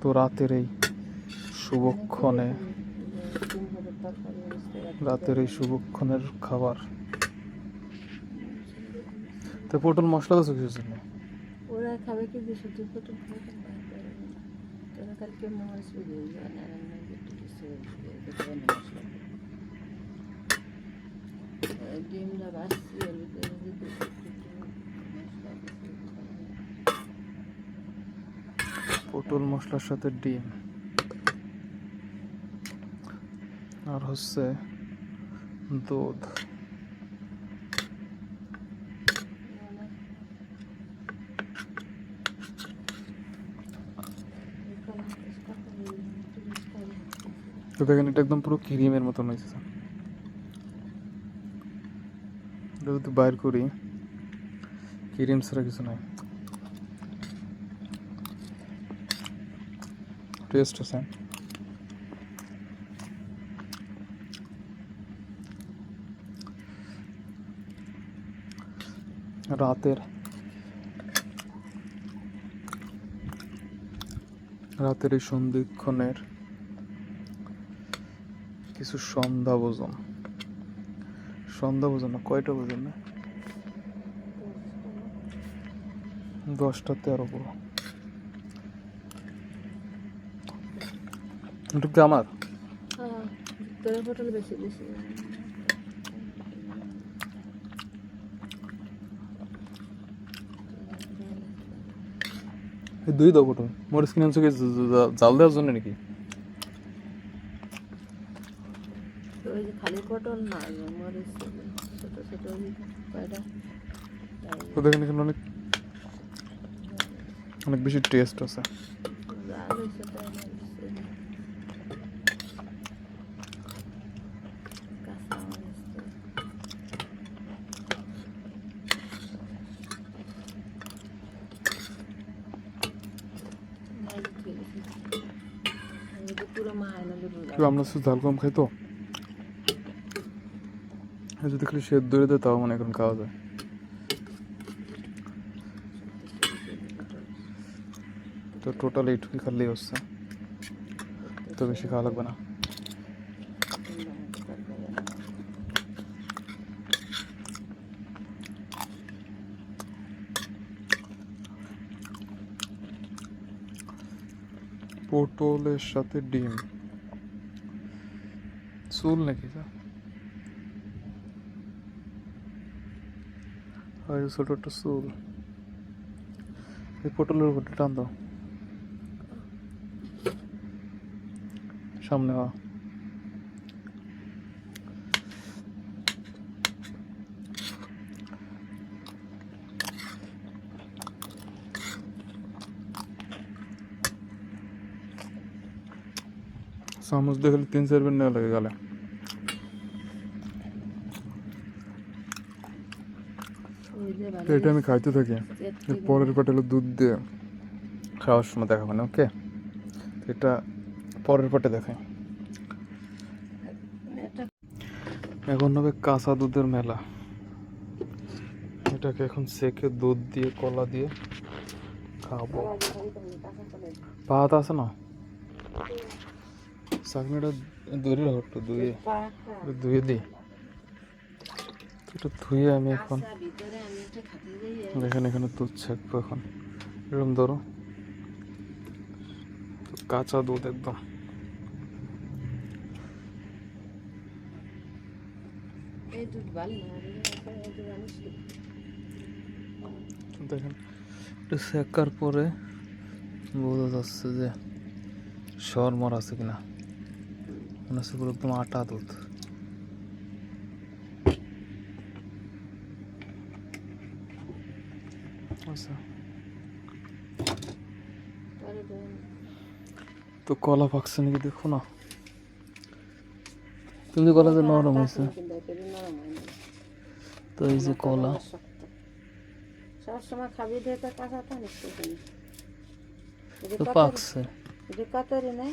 তো রাতের এই শুভক্ষণে, রাতের এই শুভক্ষণের খাবার। তো পটল মশলা তো কিছু জন্য ওরা খাবে কি শুধু খাবে কালকে মাছ ওর ভিতরে যদি মশলা পটল মশলার সাথে ডিম। আর হচ্ছে দুধ। তো দেখেন, এটা একদম পুরো ক্রিমের মতন হয়েছে যদি বাইর করি, ক্রিম ছাড়া কিছু নাই। টেস্ট আছে। রাতের। রাতের এই সন্ধিক্ষণের কিছু সন্ধ্যা ভোজন। সন্ধ্যা ভোজন না, কয়টা ভোজন না? দশটা তেরো পুরো এটা কি আমার তোরা বেশি বেশি দুই দাও পটল মরিচ কিনে আনছো কি? জাল দেওয়ার জন্য নাকি? ওই যে খালি পটল না ওই ছোট ছোট কয়টা? তো দেখেন এখানে অনেক অনেক বেশি টেস্ট আছে জাল হয়েছে তাই মরিচ কাঁচা মরিচ তো নাই, ঠিক আছে। আমি তো পুরো আমরা শুধু ঝাল কম খাই তো। যদি খালি সেদ্ধ ধরে দেয় তাও মানে এখন খাওয়া যায়। তো টোটাল এইটুকুই খালি হচ্ছে। তো বেশি খাওয়া লাগবে না। পটলের সাথে ডিম। চুল নাকি ছোট একটা চুল। এই পটলের উপরে টান দাও। সামনে হওয়া চামচ দিয়ে খালি তিন চার মিনিট নেওয়া লাগে গেলে। এটা আমি খাইতে থাকি। পরের পাটে হলো দুধ দিয়ে খাওয়ার সময় দেখাবো না, ওকে? এটা পরের পাটে দেখাই। এখন হবে কাঁচা দুধের মেলা। এটাকে এখন সেকে দুধ দিয়ে, কলা দিয়ে খাব। ভাত আছে না? চাকনিটা দূরে রাখো ধুয়ে। ধুয়ে দিই। একটু ধুয়ে আমি এখন এটা দেখেন এখানে দুধ ছাকবো এখন। এরকম ধরো। কাঁচা দুধ একদম? দেখেন, একটু সেকার পরে বোঝা যাচ্ছে যে সরমর আছে কিনা। মনে হচ্ছে পুরো একদম আটা দুধ আচ্ছা। তো কলা পাকছে নাকি দেখো না তুমি কলা যে নরম হয়েছে হয়। তো এই যে কলা। সবসময় খাবি দিয়ে তো কাঁচা তো পাকছে এটা কতরি নেই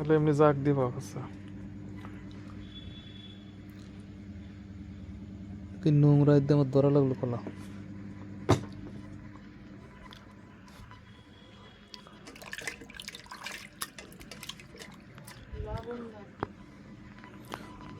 তাহলে এমনি জাগ দিয়ে আছে কি নোংরা একদম আমার ধরা লাগল কলা?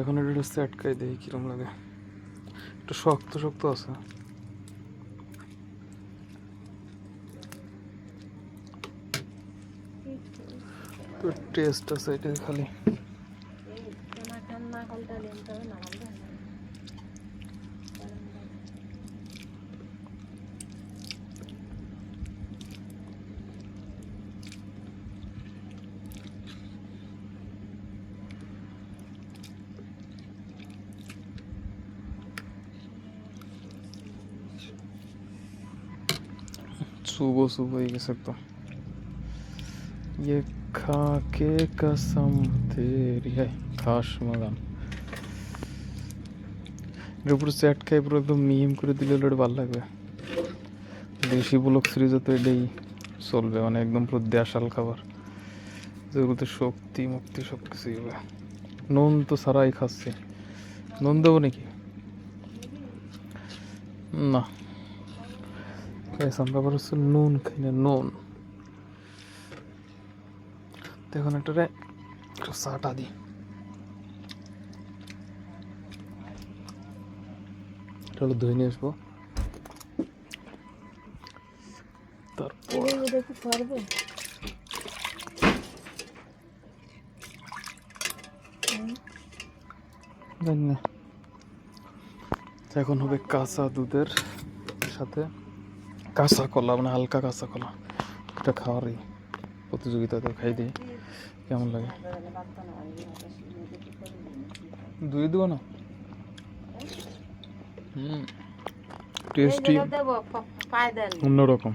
এখন এটা আটকাই দেই কিরম লাগে। একটু শক্ত শক্ত আছে। টেস্ট আছে এটা খালি। এই খানা খান না ये खा के कसम तेरी है খাস মগান এর উপরে চ্যাট খাই পুরো একদম মিম করে দিলে ওটা ভালো লাগবে দেশি ব্লক সিরিজে তো এটাই চলবে মানে একদম পুরো দেশাল খাবার যেগুলোতে শক্তি মুক্তি সব কিছুই হবে নুন তো সারাই খাচ্ছে নুন দেবো নাকি না খাইছিলাম ব্যাপার হচ্ছে নুন খাই না নুন তো একটা রে, একটু চাটা দিই হলো ধুয়ে নিয়ে আসব। তারপর এখন হবে কাঁচা দুধের সাথে কাঁচা কলা মানে হালকা কাঁচা কলা। এটা খাওয়ারই প্রতিযোগিতাতে খাই দিই। কেমন লাগে? দুই দেবো না? হুম। টেস্টি অন্যরকম।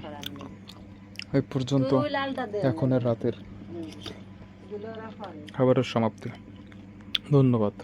এই পর্যন্ত এখনের রাতের খাবারের সমাপ্তি। ধন্যবাদ।